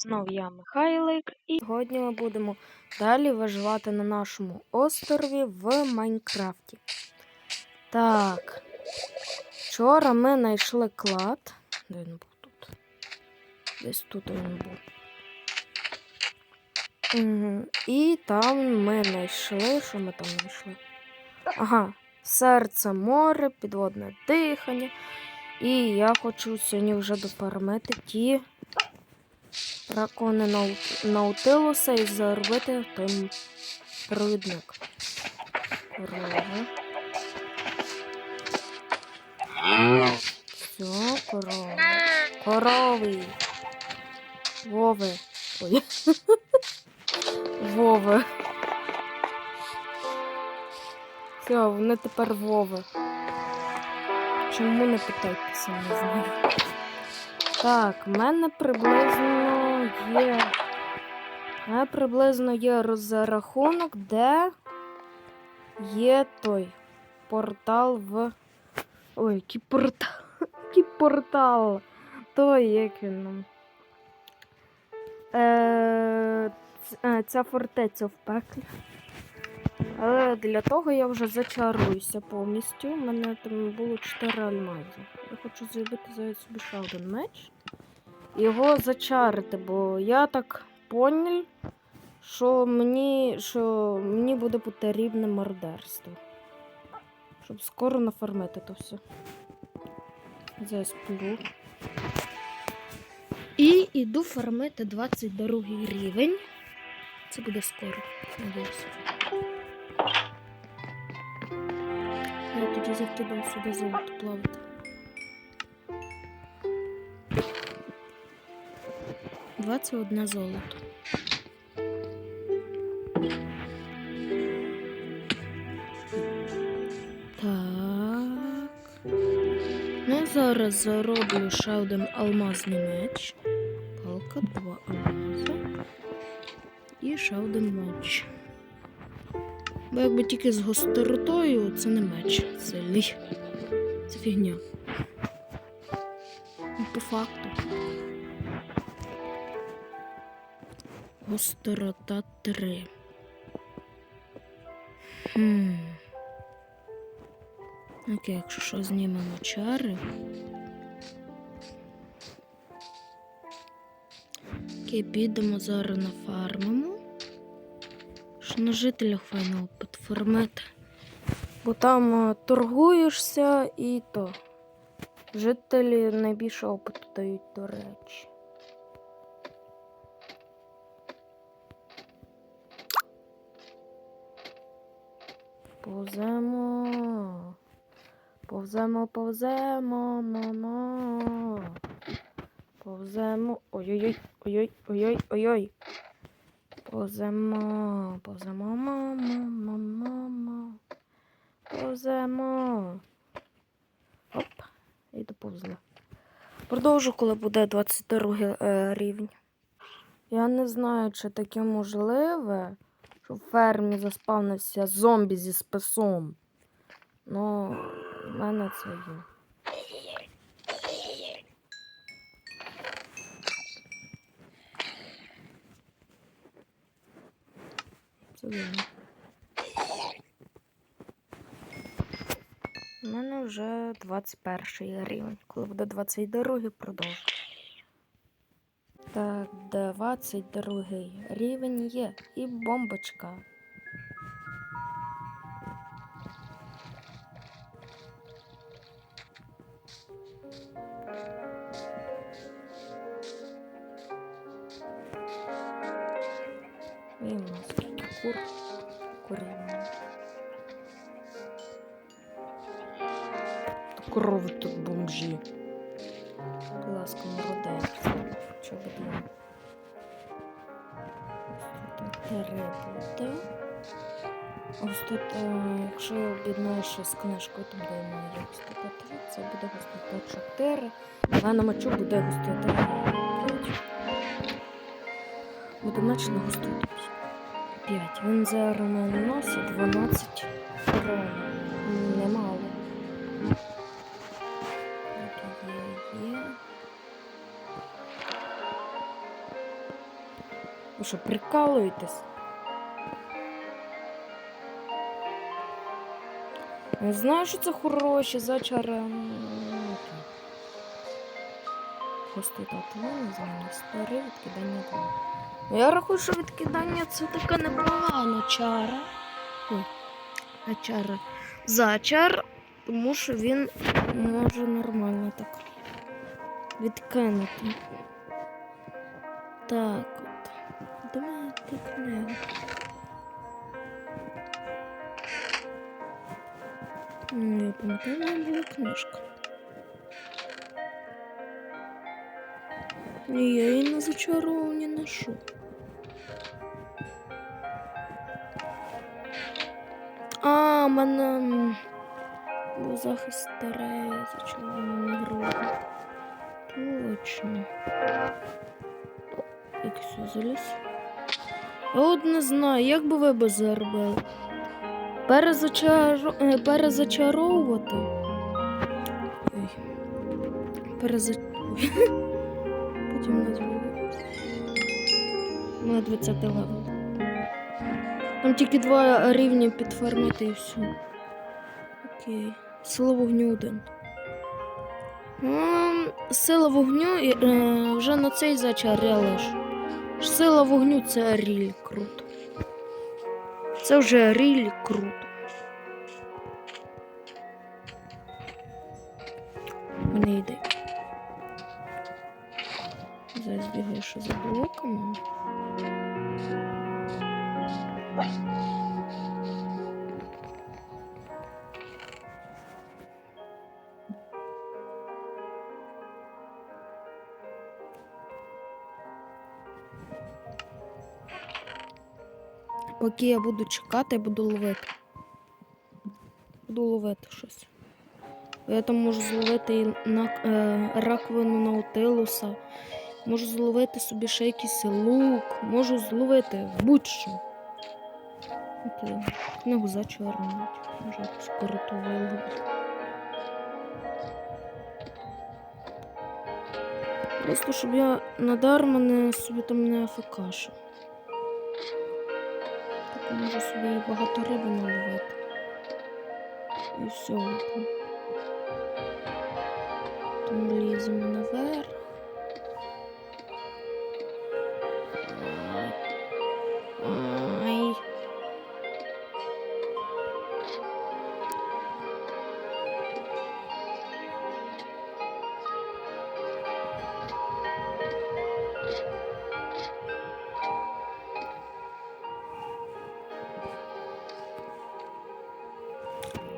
Знов я Михайлик, і сьогодні ми будемо далі виживати на нашому острові в Майнкрафті. Так. Вчора ми знайшли клад. Де він був тут? Десь тут він був. Мгм. І там ми знайшли. Що ми там знайшли? Ага, серце море, підводне дихання. І я хочу сьогодні вже дофармити ті дракони Наутилуса і заробити той провідник. Корова. Все, корова. Корови. Вови. Ой. Вови. Все, вони тепер Вови. Чому не питайтеся, не знаю. Так, в мене приблизно є. Приблизно є розрахунок, де є той портал в. Ой, який портал. Який портал. Той, як він. Е, е, ця фортеця в пеклі. Але для того я вже зачаруюся повністю. У мене там було 4 альмази. Я хочу зробити собі ще один меч. Його зачарити, бо я так поняв, що мені, що мені буде потрібне мародерство. Щоб скоро нафармити то все. Зараз плю. І йду фармити 22 рівень. Це буде скоро, надіюсь. Я тоді закидав сюди золото плавати. Двадцять одне золото. Так. Ну, зараз зароблю ще один алмазний меч. Палка, два алмази. І ще один меч. Бо якби тільки з гостротою, це не меч сильний. Це фігня. Ну, по факту. Гострота 3. Хм. Окей, якщо що, знімемо чари. Окей, підемо зараз на фармимо. Що на жителях файно підформити. Бо там е, торгуєшся і то. Жителі найбільше опиту дають, до речі. Повземо. Повземо, повземо, мамо. Повземо. Ой-ой-ой, ой-ой, ой-ой, ой-ой. Повземо, повземо, мамо, мамо. Повземо. Оп, і доповзла. Продовжу, коли буде 22 е, рівень. Я не знаю, чи таке можливе, що в фермі заспавнився зомбі зі списом. Ну, в мене це є. Це вірно. У мене вже 21 рівень. Коли буде 22 продовжу. Так, 22 рівень є. І бомбочка. І у нас скільки кур. Куримо. Корови тут бомжі. Будь ласка, молодець. Що буде? Три. Ось тут, е, якщо я об'єднаю ще з книжкою, там де є густота 3, це буде густота 4. А на мечу буде густота 5. Буде меч на густоту 5. Він зараз наносить 12 урона. Немало. Ви що, прикалуєтесь? Я знаю, що це хороші зачара. ну, окей. Просто так, ну, не відкидання два. Ну, Я рахую, що відкидання це така непогана чара. Ой, не чара. Зачар, тому що він може нормально так відкинути. Так от. Давай ти книгу. Ну, я пам'ятаю, в мене була книжка. Ні, я її на зачаровані ношу. А, в мене м, був захист старе, зачарований нагрудник. Точно. О, як все заліз. Я от не знаю, як би ви би заробили. Перезачаро... е, Перезачаровувати. Ой. Переза... Ой. Потім назву. На 20 левел. Там тільки два рівні підфармити і все. Окей. Сила вогню один. Ну, сила вогню е, вже на цей зачар я лишу. Сила вогню це ріль круто. Це вже ріль круто. Мені йде. Зараз бігаю ще за блоками. Поки я буду чекати, я буду ловити. Буду ловити щось. Я там можу зловити і на, е, раковину наутилуса, можу зловити собі ще якийсь лук, можу зловити будь-що. Книгу зачарнуть. Може якусь короту. Просто щоб я надарма не собі там не афекашив. Можу собі багато риби наловити. І все. Там ліземо наверх. Ай.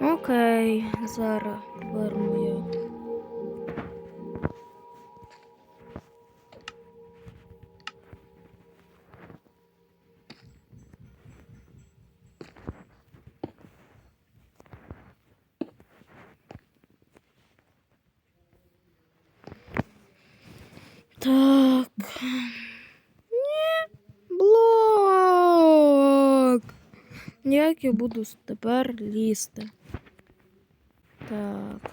Окей, зараз верну я. Так. Ні, блок. Як я буду тепер лізти? Так.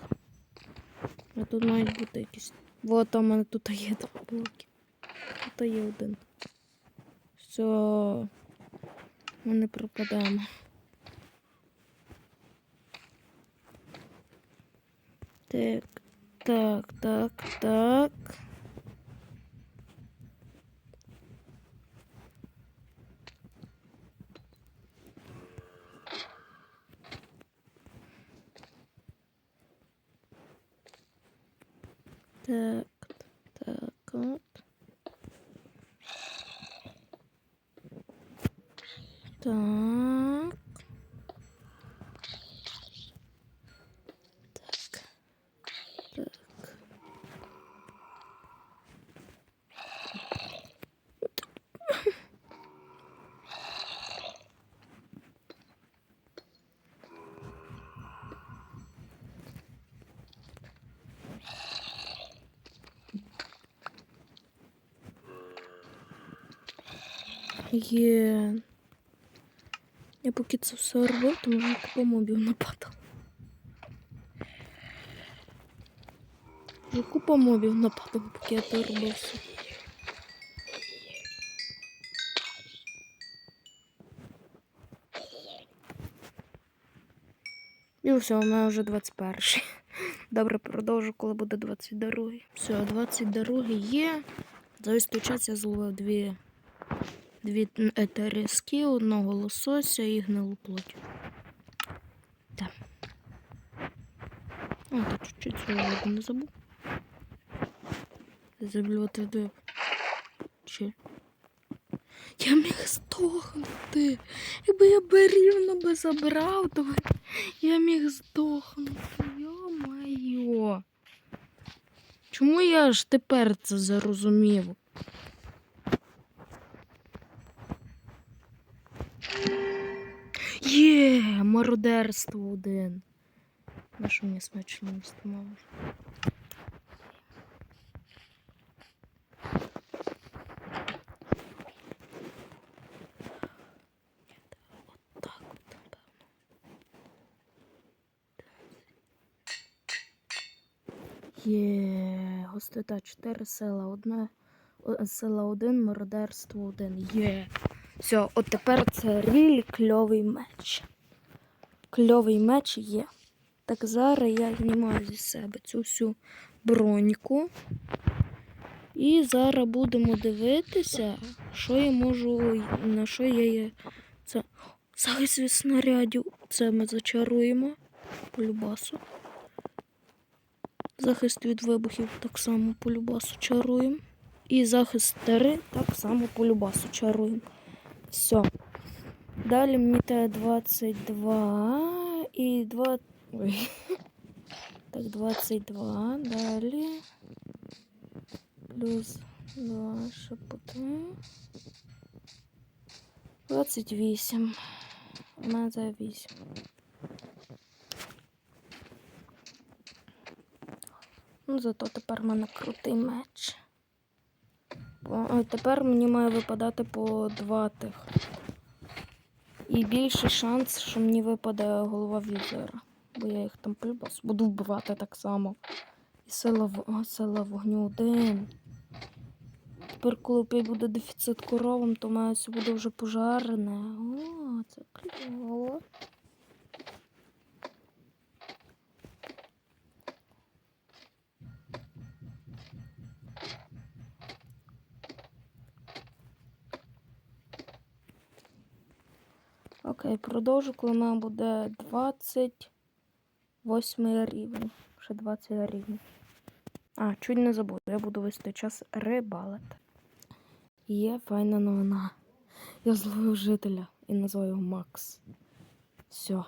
А тут мають бути якісь. Вот там у мене тут є два блоки. Тут є один. Все. Ми не пропадаємо. Так, так, так, так. Так, Є. Я поки це все робив, тому що купа мобів нападав. Я купа мобів нападав, поки я це робив. І все, у мене вже 21-й. Добре, продовжу, коли буде 22. Все, 22 є. За ось час я зловив дві дві е, одного лосося і гнилу плоть. Так. О, та чуть-чуть воду не забув. Заблювати де. Чи. Я міг здохнути. Якби я би рівно би забрав, то я міг здохнути. Йо-майо. Чому я аж тепер це зрозумів? Є, мародерство один. На що мені смачно не напевно. Є, гостита 4 села, одне села 1, мародерство 1. Є. Все, от тепер це рілі кльовий меч. Кльовий меч є. Так зараз я знімаю зі себе цю всю броньку. І зараз будемо дивитися, що я можу, на що я є. Це захист від снарядів. Це ми зачаруємо по любасу. Захист від вибухів так само по любасу чаруємо. І захист стари так само по любасу чаруємо. Все. Далі мені те 22 і 2. Ой. Так, 22. Далі. Плюс 2 шепоти. 28. У мене це 8. Ну, зато тепер в мене крутий меч. О, тепер мені має випадати по два тих. І більший шанс, що мені випаде голова візера. Бо я їх там прибас. буду вбивати так само. І сила, в... Сила вогню один. Тепер, коли буде дефіцит коровам, то мене все буде вже пожарене. О, це кльово. Окей, продовжу, коли в мене буде 28 рівень. Ще 20 рівень. А, чуть не забуду, я буду весь той час рибалити. Є файна новина. Я зловив жителя і назвав його Макс. Все.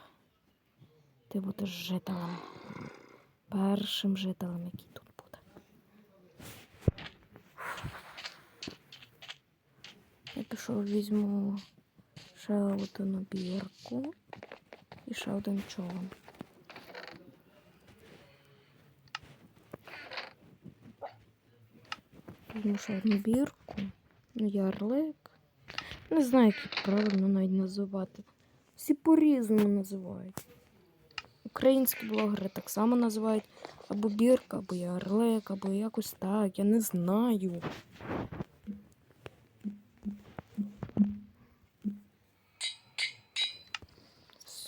Ти будеш жителем. Першим жителем, який тут буде. Я пішов візьму ще одну бірку і ще один човен. Візьму ще одну бірку, ярлик. Не знаю, як правильно навіть називати. Всі по-різному називають. Українські блогери так само називають або бірка, або ярлик, або якось так. Я не знаю.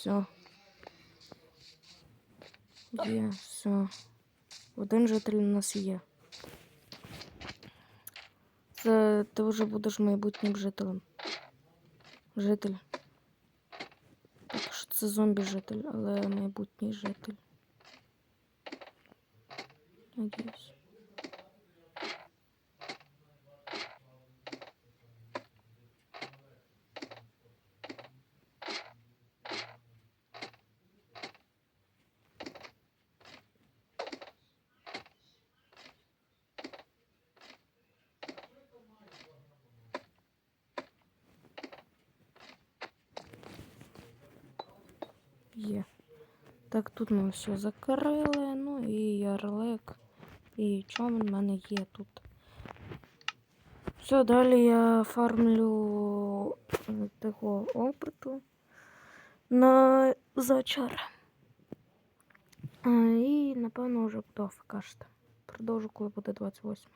Все. Все. Один житель у нас є. Це ти вже будеш майбутнім жителем. Житель. Так що це зомбі-житель, але майбутній житель. Надіюсь. Є. Так, тут ми все закрили. Ну і ярлик. І човен в мене є тут. Все, далі я фармлю е, того опиту на зачар. І, напевно, вже буду АФКшити. Продовжу, коли буде 28.